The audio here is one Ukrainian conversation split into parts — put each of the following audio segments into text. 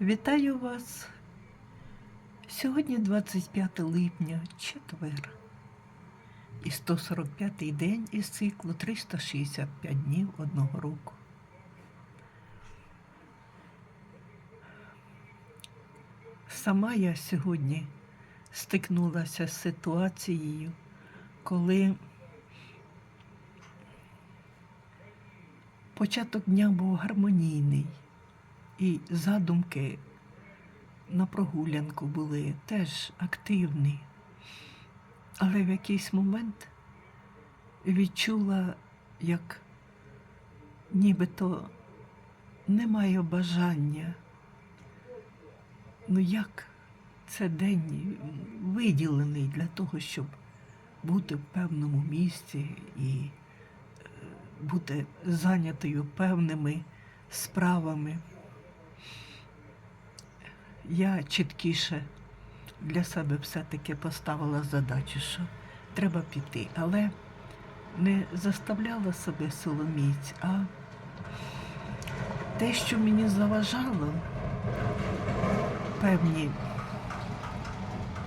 Вітаю вас. Сьогодні 25 липня, четвер. І 145 день із циклу 365 днів одного року. Сама я сьогодні стикнулася з ситуацією, коли початок дня був гармонійний, і задумки на прогулянку були теж активні. Але в якийсь момент відчула, як нібито немає бажання. Ну як це день виділений для того, щоб бути в певному місці і е, бути зайнятою певними справами. Я чіткіше для себе все-таки поставила задачу, що треба піти, але не заставляла себе силоміць, а те, що мені заважало, певні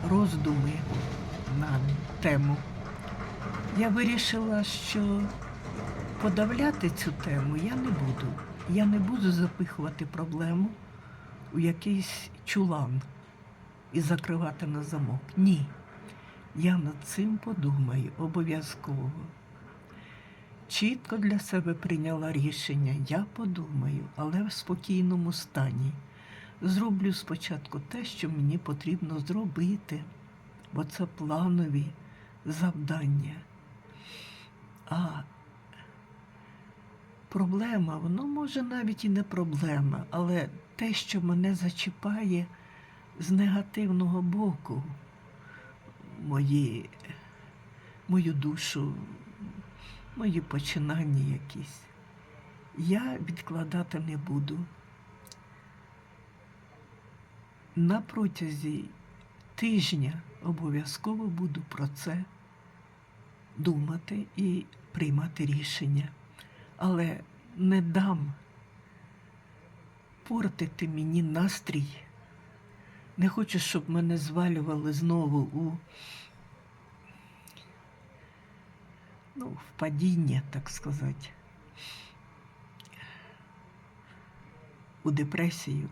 роздуми на тему, я вирішила, що подавляти цю тему я не буду. Я не буду запихувати проблему у якийсь чулан і закривати на замок. Ні. Я над цим подумаю обов'язково. Чітко для себе прийняла рішення, я подумаю, але в спокійному стані. Зроблю спочатку те, що мені потрібно зробити, бо це планові завдання. А проблема, воно може навіть і не проблема, але те, що мене зачіпає з негативного боку, мої, мою душу, мої починання якісь, я відкладати не буду. На протязі тижня обов'язково буду про це думати і приймати рішення. Але не дам портити мені настрій. Не хочу, щоб мене звалювали знову у ну, в падіння, так сказати, у депресію.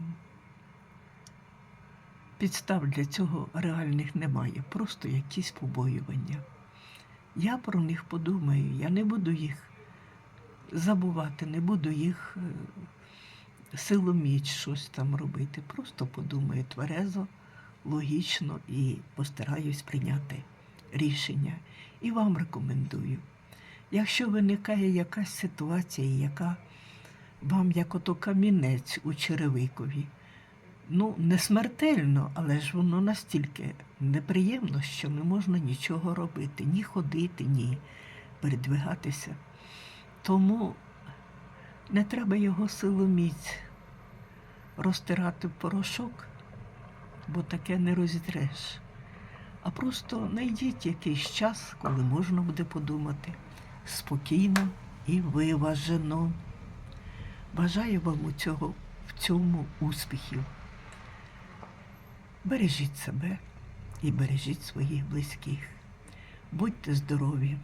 Підстав для цього реальних немає, просто якісь побоювання. Я про них подумаю, я не буду їх забувати, не буду їх е, силоміч щось там робити. Просто подумаю тверезо, логічно і постараюсь прийняти рішення. І вам рекомендую. Якщо виникає якась ситуація, яка вам як ото камінець у черевикові, ну, не смертельно, але ж воно настільки неприємно, що не можна нічого робити, ні ходити, ні передвигатися. Тому не треба його силоміць розтирати порошок, бо таке не розітреш. А просто знайдіть якийсь час, коли можна буде подумати спокійно і виважено. Бажаю вам у цього, в цьому успіхів. Бережіть себе і бережіть своїх близьких. Будьте здорові!